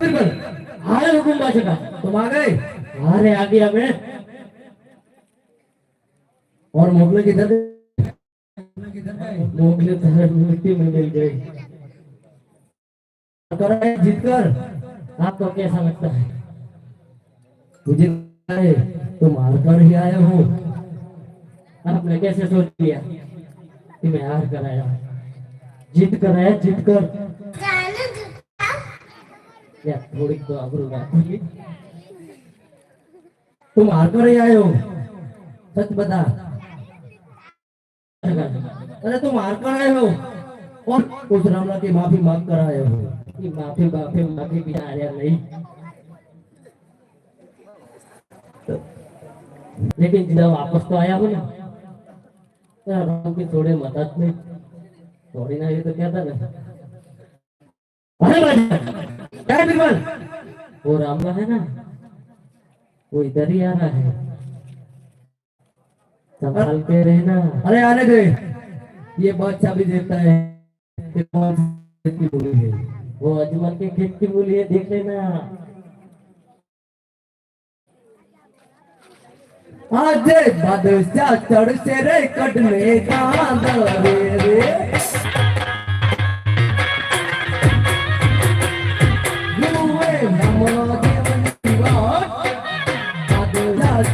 હારે હુકુમ પાછે તો માને હારે आ गया मैं और मोगले किधर मोगले तरह मिट्टी में मिल गई। जीतकर, आपको कैसा लगता है? मुझे है तो मारकर ही आया हूँ। आपने कैसे सोच लिया कि मैं हार कर आया? जीत कर आया जीत कर तो अरे तुम हार कर आए हो। और उस रामला की माफ़ी मांग कर आए हो। ये माफ़ी माफ़ी माफ़ी आ रहा नहीं। लेकिन जब वापस तो आया हूँ ना। तो राम की थोड़ी मदद में। थोड़ी ना ये तो क्या था ना। अरे क्या बिरबल वो रामला है ना? वो इधर ही आ रहा है। संभाल के रहना। अरे आने दे। ये बादशाह भी देखता है। वो अजमल के खेत की बोली है देख लेना। आज बादशाह चढ़ से रे कटने का दरे रे।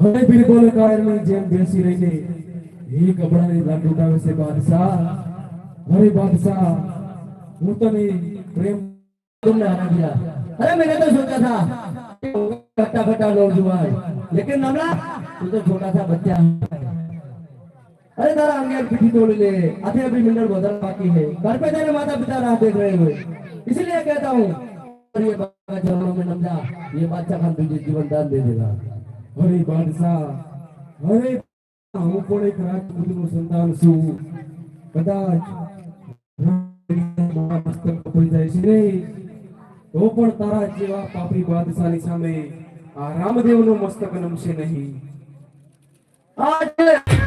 હરે બિરબલ હરે બિરબલ કાયરની જેમ બેસી રહીને એ કપડાની લાટ ઉઠાવે છે બાદશાહ હરે બાદશાહ હું તને પ્રેમ तुमने हरा दिया अरे मैंने तो सोचा था फटा फटा लोग जुआए लेकिन नमला तू तो छोटा सा बच्चा है अरे तारा अंगे पीठी तोड़ ले अभी अभी मिनट बदल बाकी है घर पे तेरे माता पिता राह देख रहे हुए इसलिए कहता हूँ और ये बाबा चरणों में नमला ये बादशाह खान तुझे जीवन दान दे देगा હરે બાદશાહ હરે હું પણ એક રાજપૂતનું સંતાન છું. કદાચ જાય તો પણ તારા જેવા પાપી બાદશાહની સામે આ રામદેવનું મસ્તક નમશે નહીં. आज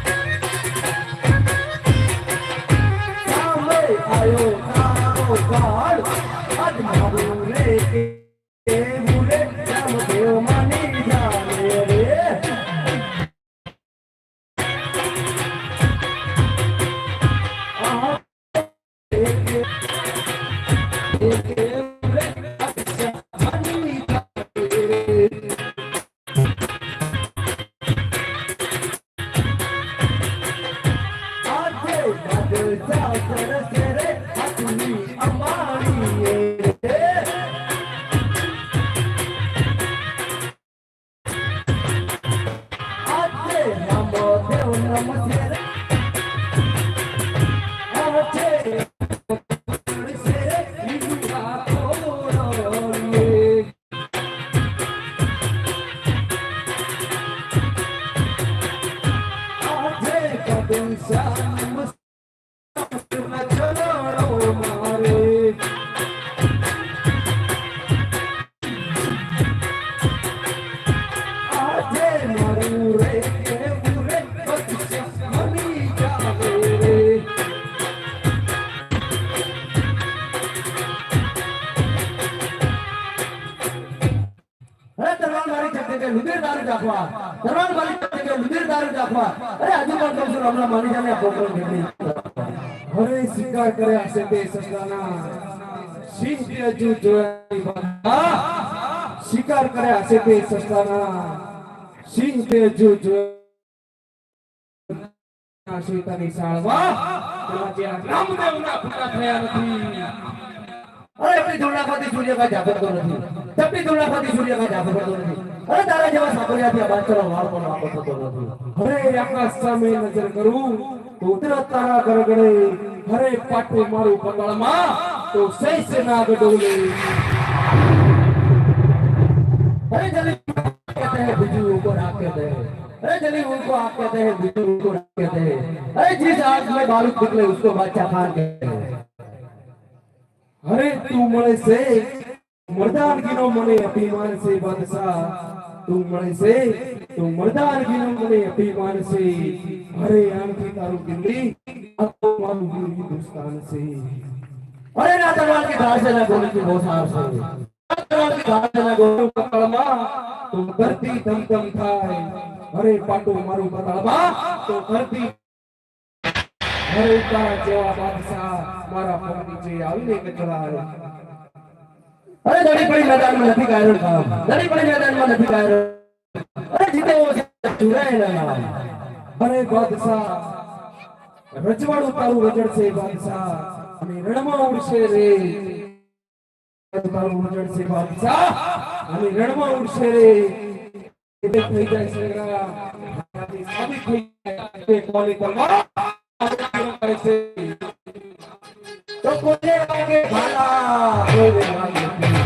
રાખવા અરે આજુ પણ કહું છું હમણાં મારી જાને પોકળ નીકળી હરે શિકાર કર્યા છે તે સસલાના સિંહ તે હજુ જોયા નહીં બાદશાહ. શિકાર કર્યા છે તે સસલાના સિંહ તે હજુ જોયા સીતાની સાળવા તેમાં જ્યાં રામદેવના પુત્ર થયા નથી અરે આપણી ધૂળનાખવાથી સૂર્ય કાંઈ ઝાકળતો નથી ચપટી ધૂળનાખવાથી સૂર્ય કાંઈ ઝાકળતો નથી અરે તારા જેવા સાંકળિયાથી આ બાદશાહનો વાળ પણ લાંબો થતો નથી હરે આકાશ સામે નજર કરું તો ઉતરત તારા ગરગડે હરે પાટું મારું પતાળમાં તો સૈસે નાગ ડોલે अरे जल्दी कहते हैं बिजू को राख कहते हैं अरे जल्दी उनको आग कहते हैं बिजू को राख कहते हैं अरे जिस आग में बारूद निकले उसको बादशाह खान कहते हैं અરે તું મળે मुर्दार गिनो मने अभिमान से बादशाह तू मने से तू मुर्दार गिनो मने अभिमान से अरे आम की तारु गिंदी अतो मारु गिरी दुष्टान से अरे ना के की जना गोली की बौछार से ना तलवार की धार से गोली का कलमा तो धरती दम दम खाए अरे पाटो मारु बतलमा तो धरती अरे का जेवा बादशाह मारा पग नीचे आवीने कचरा અરે દડી પડી મેદાનમાં નથી કાયરો કામ પડી મેદાનમાં નથી કાયરો અરે જીતે ચુરાય ના અરે બાદશાહ, રજવાડું તારું રજડશે બાદશાહ. અને રણમાં ઉડશે રે. તારું રજડશે બાદશાહ. અને રણમાં ઉડશે રે. એટલે થઈ જાય સગા સાબિત થઈ જાય કે કોલી તલવાર કરે છે कुले वागे भाला कुले वागे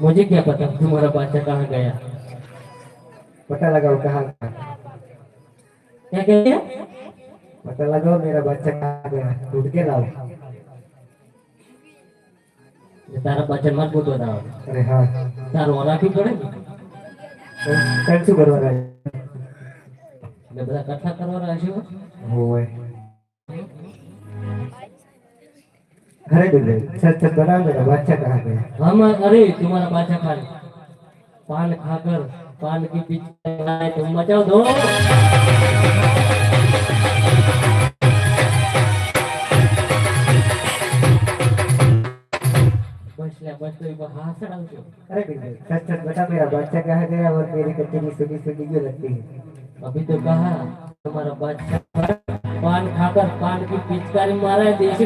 मुझे क्या पता तुम्हारा बच्चा कहाँ गया पता लगाओ कहाँ गया क्या कह दिया पता लगाओ मेरा बच्चा कहाँ गया ढूंढ के लाओ ये तारा बच्चा मत बोलो ना अरे हाँ તારું રાખવી પડે ને कल શું કરવાના એટલે બધા કથા કરવાના હશે હો. હોય अरे बिरबल सच सच बताओ मेरा बच्चा कहाँ गया हम अरे तुम्हारा बाचा पान पान खाकर पान की पीछे तुम मचाओ दो। बस अरे बिरबल सच सच बता मेरा बच्चा कहाँ गया और मेरी कचरी सुनी सुनी क्यों लगती है? अभी तो कहा तुम्हारा बच्चा पान खाकर पान की पिचकारी मारा है देसी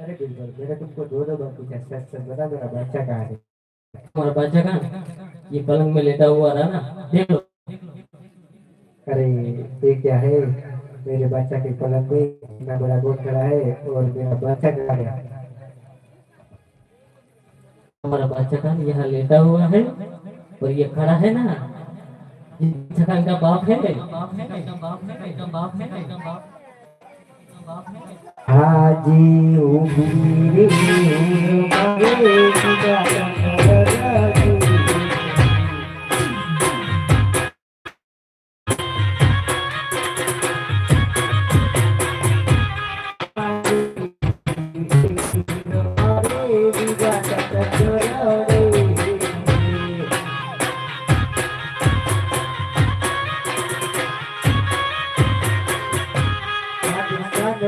अरे बिरबल मैंने तुमको दो दो बार पूछा सच सच बता मेरा बच्चा कहाँ है? तुम्हारा बच्चा कहाँ ये पलंग में लेटा हुआ रहा ना देख लो। अरे ये क्या है? मेरे बच्चा के पलंग में इतना बड़ा बोर्ड खड़ा है और मेरा बच्चा कहाँ है? हमारा का यहाँ लेटा हुआ है और ये खड़ा है ना। बच्चा का बाप है। हाजी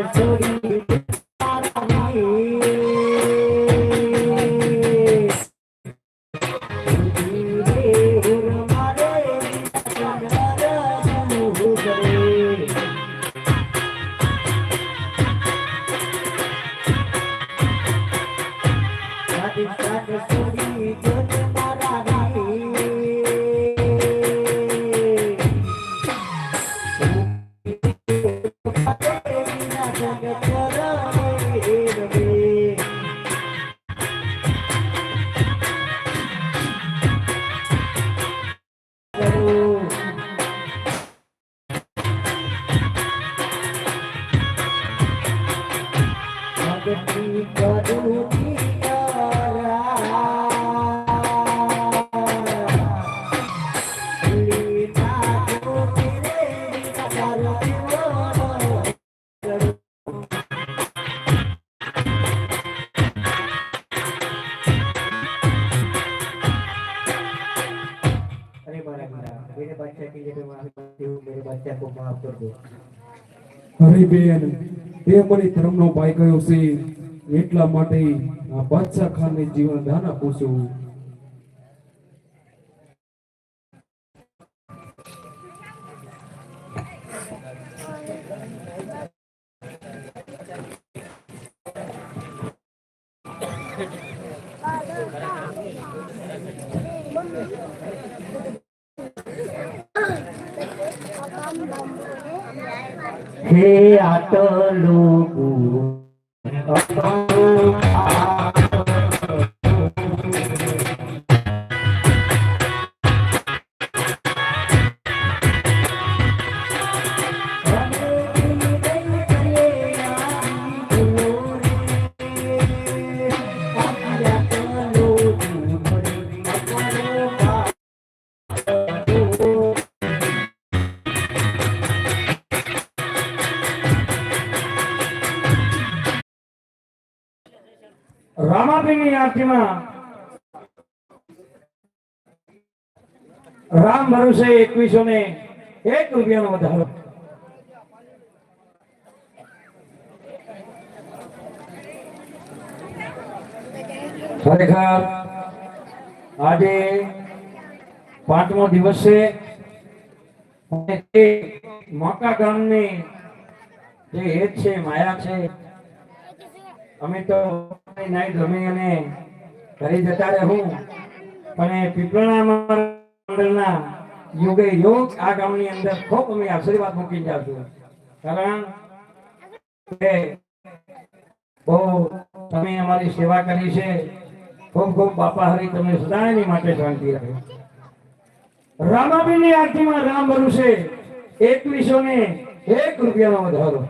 Victoria. અરે બેન તે મને ધર્મનો ભાઈ ગયો છે, એટલા માટે આ બાદશાહ ખાનને જીવન દાન આપું છું. হে আটলু ભરોસે એકવીસો ને એક રૂપિયાનો વધારો. ખરેખર આજે પાંચમો દિવસ છે મોટા ગામની જે હેત છે, માયા છે, અમે તો નાઈટ રમી અને ઘરે જતા રહું પણ પીપળના મંડળના યુગે યોગ આ ગામની અંદર ખૂબ અમે આશીર્વાદ મૂકી જાશું કારણ કે બહુ તમે અમારી સેવા કરી છે ખૂબ ખૂબ બાપા હરી તમે સદાયની માટે શાંતિ રાખે રામાબીની આરતીમાં રામ ભરું છે એકવીસો ને એક રૂપિયાનો વધારો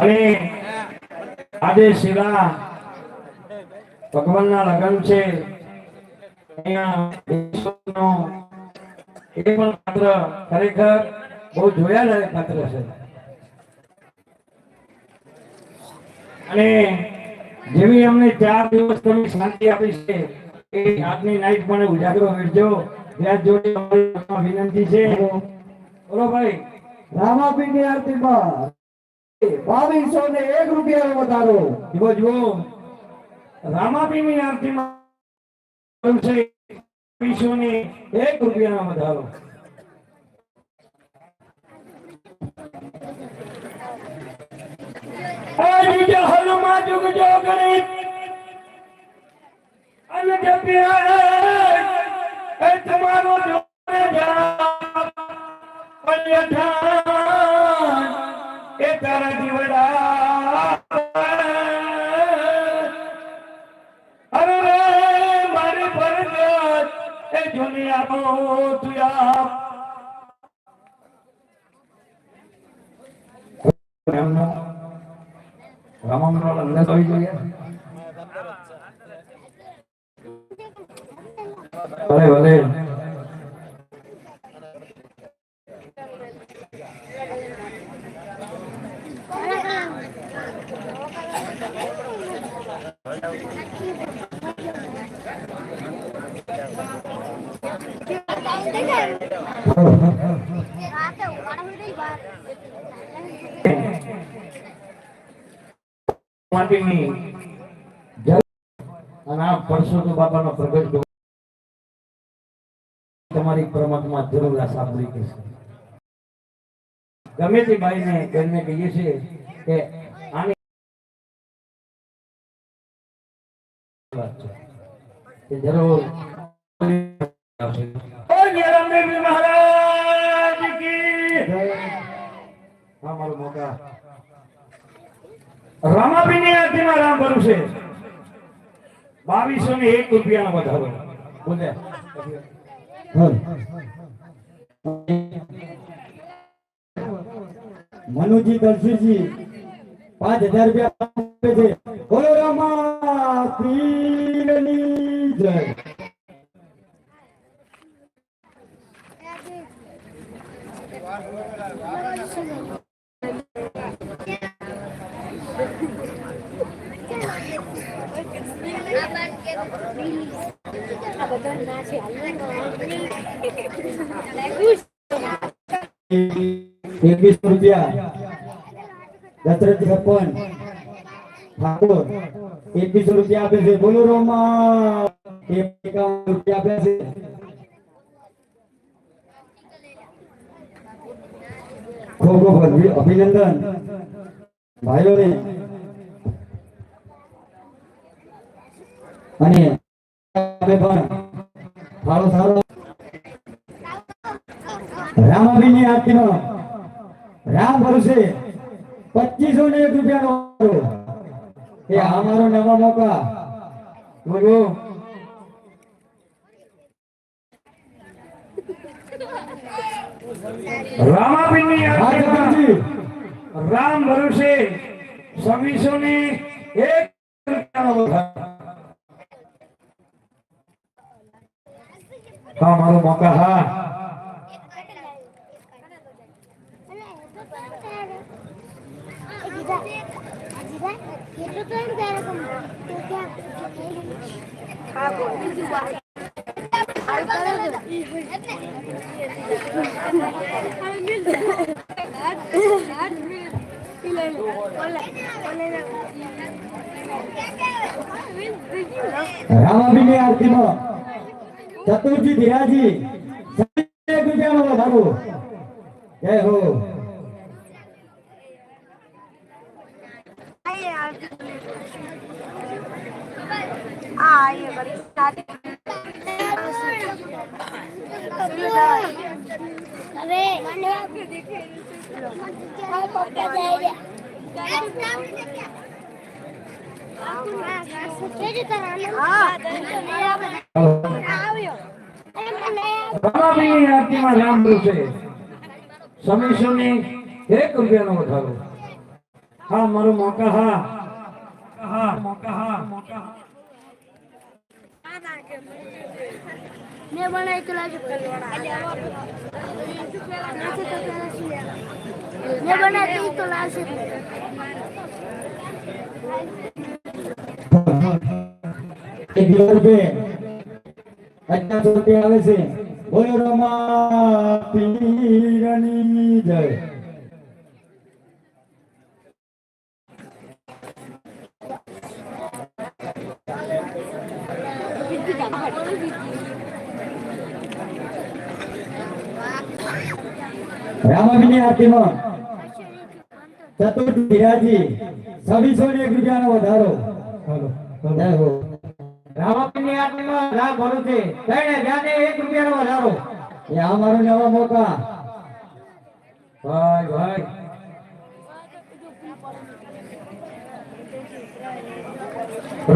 અને આજે શિલા ભગવાનના લગ્ન છે. એ પણ પાત્ર ખરેખર બહુ જોયા લાયક પાત્ર છે. અને જેવી અમને ચાર દિવસ તમે શાંતિ આપી છે એ આજની નાઈટ પણ ઉજાગરો કરજો વ્યાજ જોડે વિનંતી છે. બોલો ભાઈ. રામાપીની આરતીમાં બાવીસો ને એક રૂપિયાનો વધારો. જુઓ જુઓ. રામાપીની આરતીમાં છે ને એક રૂપિયાનો વધારો. टुक टोकरे તમારી પરમાત્મા જરૂર આ સાંભળી કે ગમે તે ભાઈને બેનને કહીએ છીએ કે આની જરૂર ઓ નિરંજન મહારાજ કી હા મારો મોકા રામાબીની આરતીમાં રામ ભરું છે. બાવીસો ને એક રૂપિયાનો વધારો. મનુજી દર્શીજી પાંચ હજાર રૂપિયા બોલો રામા જય. એકવીસો રૂપિયા દશરથ છપ્પન ઠાકોર એકવીસો રૂપિયા આપે છે બોલો રોમા એકાવન રૂપિયા આપે છે ખૂબ ખૂબ અભિ- અભિનંદન. ભાઈઓને. અને અમે પણ સારો. સારો રામાબીની આરતીનો. રામ ભરશે પચીસો ને એક રૂપિયાનો. એ અમારો નવા મોકા. બોલો. રામાબીનની હા આરતીમાં જગતજી રામ ભરોસે છવ્વીસો ને એક રૂપિયાનો વધારો. હા મારો મોકા હા Hãy subscribe cho kênh Ghiền Mì Gõ Để không bỏ lỡ એટલું તો એમ ત્યારે રામાભીની આરતીમાં ચતુરજી ધીરાજી એક રૂપિયાનો વધારો જય હો આ એ બડી સારી છે સમીસોની એક રૂપિયાનો વધારો હા મારો મોકા હા હા મોકા હા મોકા હા. મેં બનાવી તો લાજુ મેં બનાવી તો લાજુ અત્યાર રૂપિયા આવે છે. બોલો રમા, પીરની જય. રામાભીની આરતીમાં ચતુર્થ ધીરાજી છવ્વીસો ને એક રૂપિયાનો વધારો. રામાભીની આરતીમાં રામ ભરું છે તેને જાને એક રૂપિયાનો વધારો. એ આ મારો નવા મોકા. ભાઈ ભાઈ.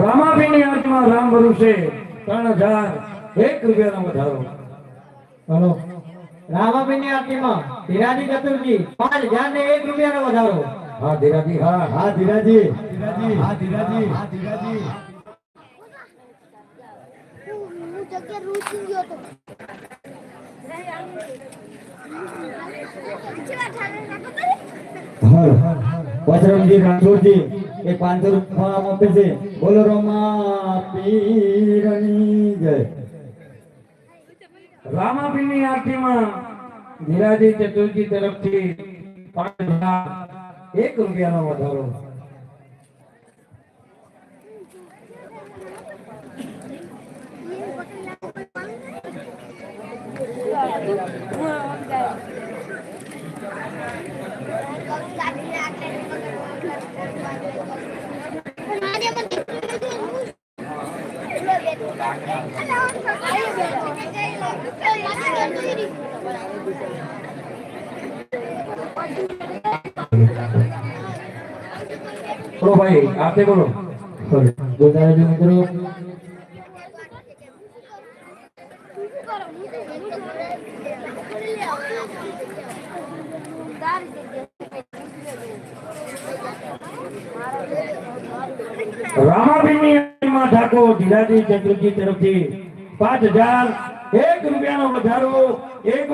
રામાભીની આરતીમાં રામ ભરું છે ત્રણ હજાર એક રૂપિયાનો વધારો. હલો. રામાબીની આરતીમાં ધીરાજી ચતુર્જી પાંચ હજાર ને એક રૂપિયાનો વધારો. હા, ધીરાજી, હા હા, ધીરાજી. એ પાંચસો રૂપિયા આપે છે. બોલો, રમા પીરની જય. રામાભીની આરતીમાં ધીરાજી ચતુર્જી તરફથી પાંચ હજાર એક રૂપિયાનો વધારો બોલો ભાઈ આતે બોલો બોલતા મિત્રો રામાભીની આરતીમાં ઠાકોર ધીરાજી ચતુર્જી તરફથી પાંચ હજાર એક રૂપિયાનો વધારો એક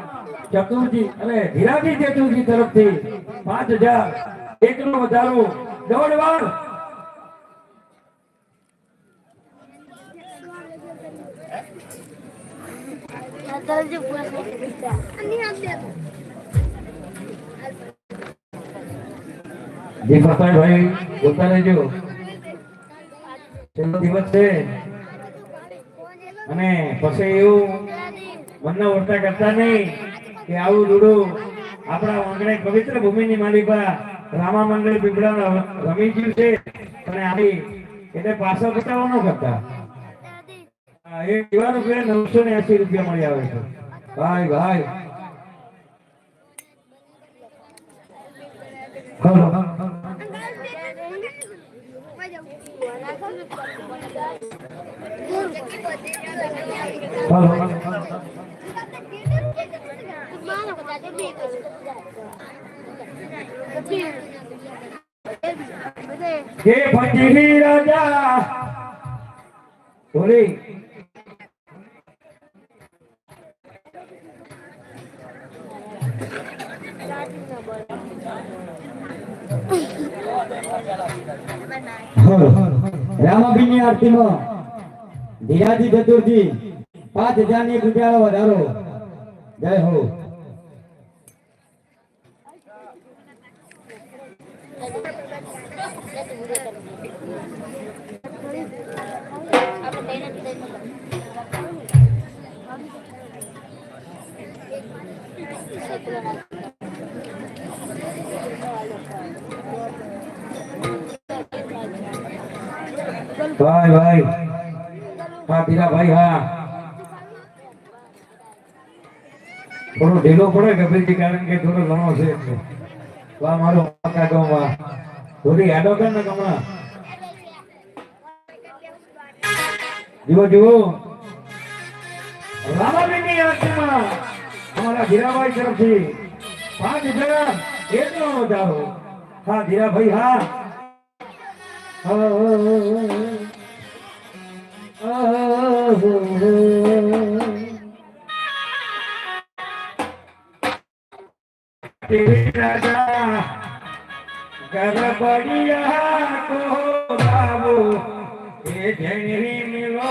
ચતુર્જી અને ધીરાજી ચતુરજી તરફથી પાંચ હજાર એક નો વધારો. દોડવાડ વાર જી પ્રતાપભાઈ બોલતા રહેજો છેલ્લો દિવસ છે. અને પછી એવું મનના વર્તા કરતા નહીં. કે આવું દોડું. આપણા આંગણે પવિત્ર ભૂમિની માલિકા રામા મંદિર પીપળા રમી ગયું છે. અને આવી એટલે પાછો બતાવો ન કરતા. એ દીવાનું કે નવસો ને એસી રૂપિયા મળી આવે છે. ભાઈ ભાઈ. Hello. Hello. કે ફકીરી રાજા બોલી રામાભીની આરતીમાં ધીરાજી ચતુર્થી પાંચ હજાર ની રૂપિયાનો વધારો જય હો ભાઈ ભાઈ. હા, પીલા ભાઈ, હા. થોડો ઢીલો પડે કપિલજી કારણ કે થોડો ઘણો છે એટલે. વાહ મારો કાકા ગામ વાહ થોડી હેડો કર ને કમણા જીવો જીવો રામાબીની આરતીમાં અમારા ધીરાભાઈ તરફથી પાંચ હજાર એટલો વધારો હા ધીરાભાઈ હા. ગરબડિયા કો બાબુ એ જણી મિલો